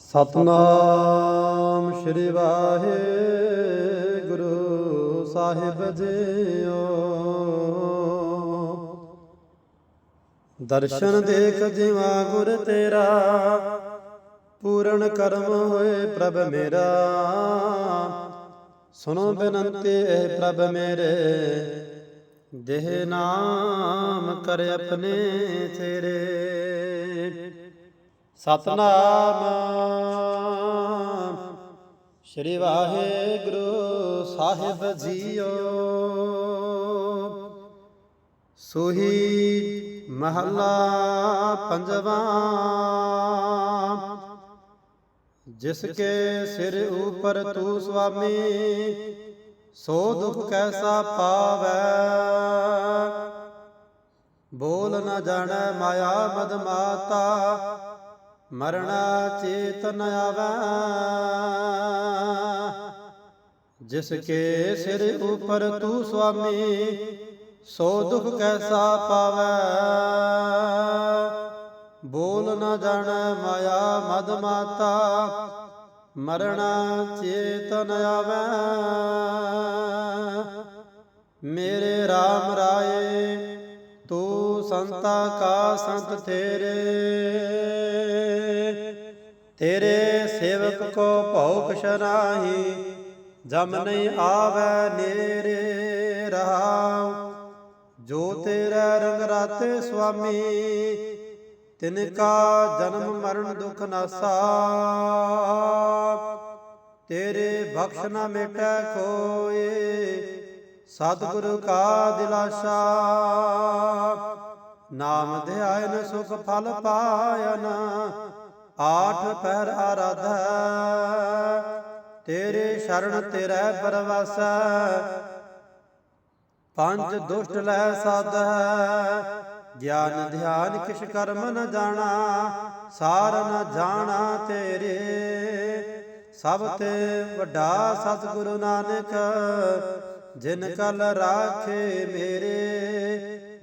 ਸਤਨਾਮ ਸ੍ਰੀ ਵਾਹਿਗੁਰੂ ਸਾਹਿਬ ਜੀਓ। ਦਰਸ਼ਨ ਦੇਖ ਜਿਵਾ ਗੁਰ ਤੇਰਾ, ਪੂਰਨ ਕਰਮ ਹੋਏ ਪ੍ਰਭ ਮੇਰਾ। ਸੁਣੋ ਬੇਨੰਤੀ ਹੈ ਪ੍ਰਭ ਮੇਰੇ, ਦੇਹ ਨਾਮ ਕਰ ਆਪਣੇ ਤੇਰੇ। ਸਤਨਾਮ। ਸ੍ਰੀ ਵਾਹਿਗੁਰੂ ਸਾਹਿਬ ਜੀਓ। ਸੋਹੀ ਮਹੱਲਾ ਪੰਜਵਾ। ਜਿਸ ਕੇ ਸਿਰ ਉਪਰ ਤੂੰ ਸੁਆਮੀ, ਸੋ ਦੁਖ ਕੈਸਾ ਪਾਵੈ। ਬੋਲ ਨ ਜਾਣੈ ਮਾਇਆ ਮਦ ਮਾਤਾ ਮਰਣਾ ਚੇਤ ਨ ਆਵੈ। ਜਿਸ ਕੇ ਸਿਰ ਉਪਰ ਤੂੰ ਸੁਆਮੀ, ਸੋ ਦੁਖ ਕੈਸਾ ਪਾਵੈ। ਬੋਲ ਨਾ ਜਾਣੈ ਮਾਇਆ ਮਦ ਮਾਤਾ, ਮਰਣਾ ਚੇਤਨ ਨ ਆਵੈ। ਮੇਰੇ RAM ਰਾਏ, ਤੂੰ ਸੰਤਾ ਕਾ ਸੰਤ ਤੇਰੇ। ਤੇਰੇ ਸੇਵਕ ਕੋ ਭਉ ਕਛ ਜਮ ਨਹੀਂ ਆਵੈ ਨੇਰੇ ਰਹਾਉ। ਜੋ ਤੇਰਾ ਰੰਗ ਰਾਤੇ ਸੁਆਮੀ, ਤਿਨ ਕਾ ਜਨਮ ਮਰਨ ਦੁਖ ਨਾਸਾ ਤੇਰੇ ਬਖਸ਼ ਨਾ ਮਿਟੈ ਕੋਏ ਸਤਿਗੁਰੂ ਕਾ ਦਿਲਾਸ਼ਾ। ਨਾਮ ਧਿਆਇਨ ਸੁਖ ਫਲ ਪਾਇਨ, ਆਠ ਪਹਿਰ ਆਰਾਧੈ। ਤੇਰੇ ਸ਼ਰਨ ਤੇਰੇ ਪਰਵਾਸ, ਪੰਜ ਦੁਸ਼ਟ ਲੈ ਸਾਧੈ। ਗਿਆਨ ਧਿਆਨ ਕਿਛ ਕਰਮ ਨ ਜਾਣਾ, ਸਾਰ ਨ ਜਾਣਾ ਤੇਰੇ। ਸਭ ਤੇ ਵੱਡਾ ਸਤਿਗੁਰੂ ਨਾਨਕ, ਜਿਨ ਕਲ ਰਾਖੇ ਮੇਰੇ।